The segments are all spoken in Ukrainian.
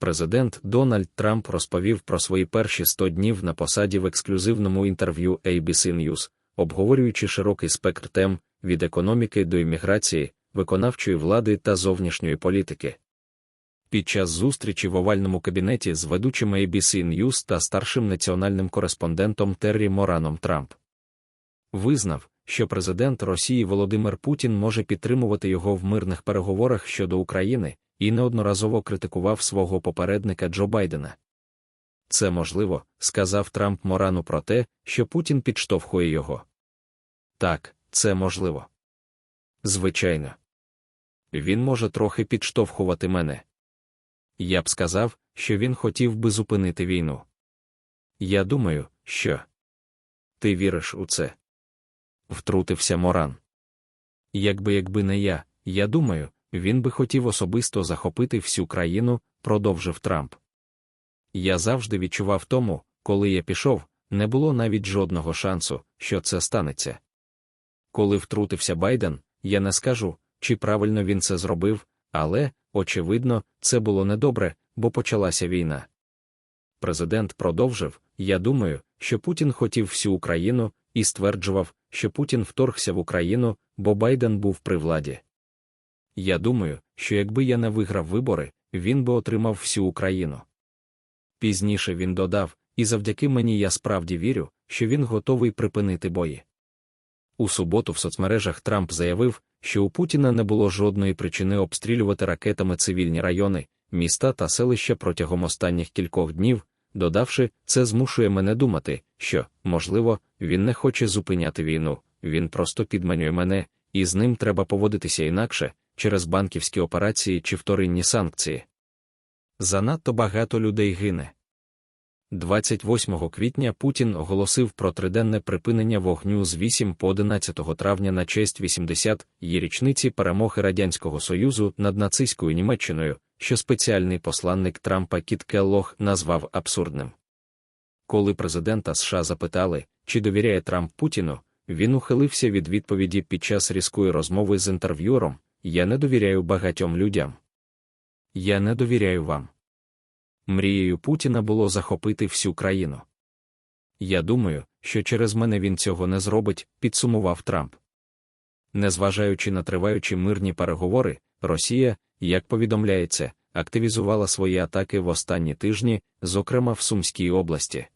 Президент Дональд Трамп розповів про свої перші 100 днів на посаді в ексклюзивному інтерв'ю ABC News, обговорюючи широкий спектр тем від економіки до імміграції, виконавчої влади та зовнішньої політики. Під час зустрічі в овальному кабінеті з ведучим ABC News та старшим національним кореспондентом Террі Мораном Трамп визнав, що президент Росії Володимир Путін може підтримувати його в мирних переговорах щодо України і неодноразово критикував свого попередника Джо Байдена. Це можливо, сказав Трамп Морану про те, що Путін підштовхує його. Так, це можливо. Звичайно. Він може трохи підштовхувати мене. Я б сказав, що він хотів би зупинити війну. Я думаю, що ти віриш у це. Втрутився Моран. Якби якби не я, я думаю, він би хотів особисто захопити всю країну, продовжив Трамп. Я завжди відчував тому, коли я пішов, не було навіть жодного шансу, що це станеться. Коли втрутився Байден, я не скажу, чи правильно він це зробив, але, очевидно, це було недобре, бо почалася війна. Президент продовжив: Я думаю, що Путін хотів всю Україну і стверджував, що Путін вторгся в Україну, бо Байден був при владі. Я думаю, що якби я не виграв вибори, він би отримав всю Україну. Пізніше він додав, і завдяки мені я справді вірю, що він готовий припинити бої. У суботу в соцмережах Трамп заявив, що у Путіна не було жодної причини обстрілювати ракетами цивільні райони, міста та селища протягом останніх кількох днів, додавши, це змушує мене думати, що, можливо, він не хоче зупиняти війну, він просто підманює мене, і з ним треба поводитися інакше, через банківські операції чи вторинні санкції. Занадто багато людей гине. 28 квітня Путін оголосив про триденне припинення вогню з 8 по 11 травня на честь 80 її річниці перемоги Радянського Союзу над нацистською Німеччиною, що спеціальний посланник Трампа Кіт Келлох назвав абсурдним. Коли президента США запитали, чи довіряє Трамп Путіну, він ухилився від відповіді під час різкої розмови з інтерв'юером Я не довіряю багатьом людям. Я не довіряю вам. Мрією Путіна було захопити всю країну. Я думаю, що через мене він цього не зробить, підсумував Трамп. Незважаючи на триваючі мирні переговори, Росія, як повідомляється, активізувала свої атаки в останні тижні, зокрема в Сумській області.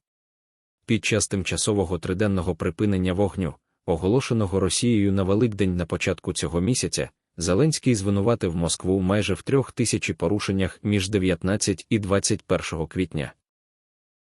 Під час тимчасового триденного припинення вогню, оголошеного Росією на Великдень на початку цього місяця, Зеленський звинуватив Москву майже в трьох тисячі порушеннях між 19 і 21 квітня.